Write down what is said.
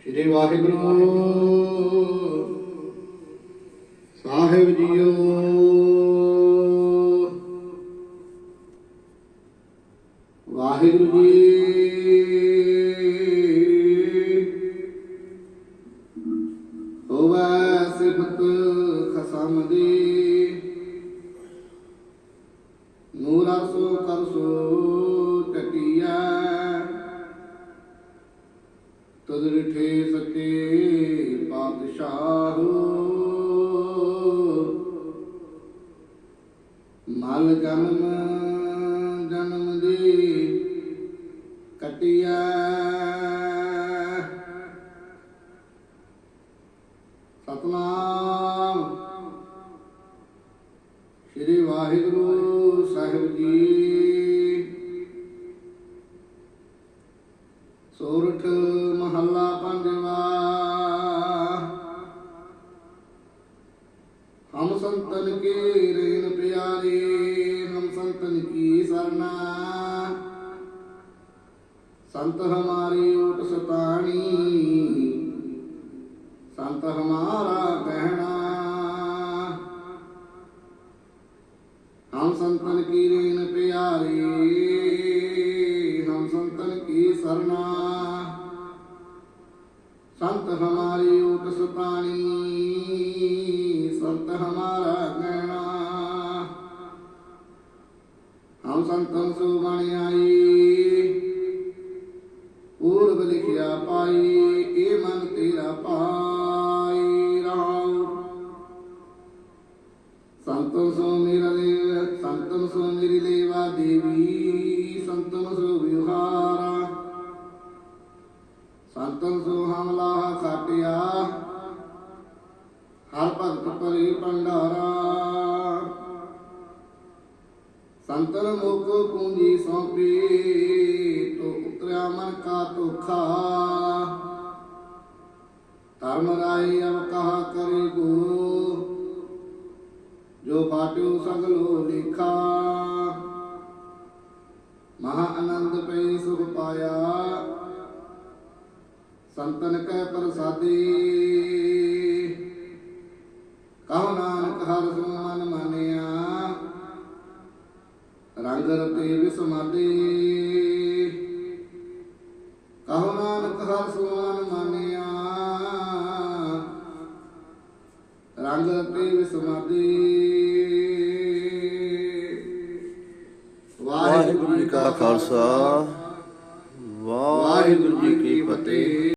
ਸ਼੍ਰੀ ਵਾਹਿਗੁਰੂ ਸਾਹਿਬ ਜੀਓ। ਵਾਹਿਗੁਰੂ ਜੀ ਮਲ ਜਨਮ ਜਨਮ ਦੀ ਕਟਿਆ। ਸਤਨਾਮ। ਸ੍ਰੀ ਵਾਹਿਗੁਰੂ ਸਾਹਿਬ ਜੀ ਹਮ ਸੰਤਨ ਕੇ ਰੇਨ ਪਿਆਰੇ, ਹਮ ਸੰਤਨ ਕੀ ਸਰਨਾ। ਸੰਤ ਹਮਾਰੀ ਓਟ ਸਤਾਣੀ, ਸੰਤ ਹਮਾਰਾ ਕਹਿਣਾ। ਹਮ ਸੰਤਨ ਕੀ ਰੇਨ ਪਿਆਰੇ, ਹਮ ਸੰਤਨ ਕੀ ਸਰਨਾ। ਸੰਤ ਹਮਾਰੀ ਓਟ ਸੁਤਾਣੀ, ਸੰਤ ਸੰਤਨ ਸੋ ਬਣ ਆਈ। ਪੂਰਬ ਲਿਖਿਆ ਪਾਈ, ਇਹ ਮਨ ਤੇਰਾ ਪਾਈ ਰਾਮ। ਸੰਤਨ ਸੋ ਮੇਰਾ ਲੈ ਸੰਤਨ ਸੋ ਮੇਰੀ ਲੇਵਾ ਦੇਵੀ, ਸੰਤਨ ਸੋ ਵਿਹਾਰਾ ਸੰਤਨ ਸੋ ਹਮਲਾ ਖਾਟਿਆ ਹਰ ਭਗਤ ਪਰੇ ਭੰਡਾਰਾ। ਸੰਤਨ ਮੋਕੋ ਪੂੰਜੀ ਸੌਂਪੀ, ਤੋ ਉਤਰਿਆ ਮਨ ਕਾ ਧੋਖਾ। ਧਰਮ ਰਾਈ ਅਵ ਕਹਾ ਕਰੇ ਗੋ ਜੋ ਬਾਟਿਓ ਸਗਲੋ ਲੇਖਾ। ਮਹਾ ਆਨੰਦ ਪਈ ਸੁਖ ਪਾਇਆ, ਸੰਤਨ ਕੈ ਪ੍ਰਸਾਦੀ। ਰਤੇ ਵਿਸਮਾਦੇ। ਕਹੋ ਨਾਨਕ ਹਰ ਸੁ ਮਾਨਿਆ। ਰੰਗ ਰਤੇ ਵਿਸਮਾਦੇ। ਵਾਹਿਗੁਰੂ ਜੀ ਕਾ ਖਾਲਸਾ। ਵਾਹਿਗੁਰੂ ਜੀ ਕੀ ਫਤਿਹ।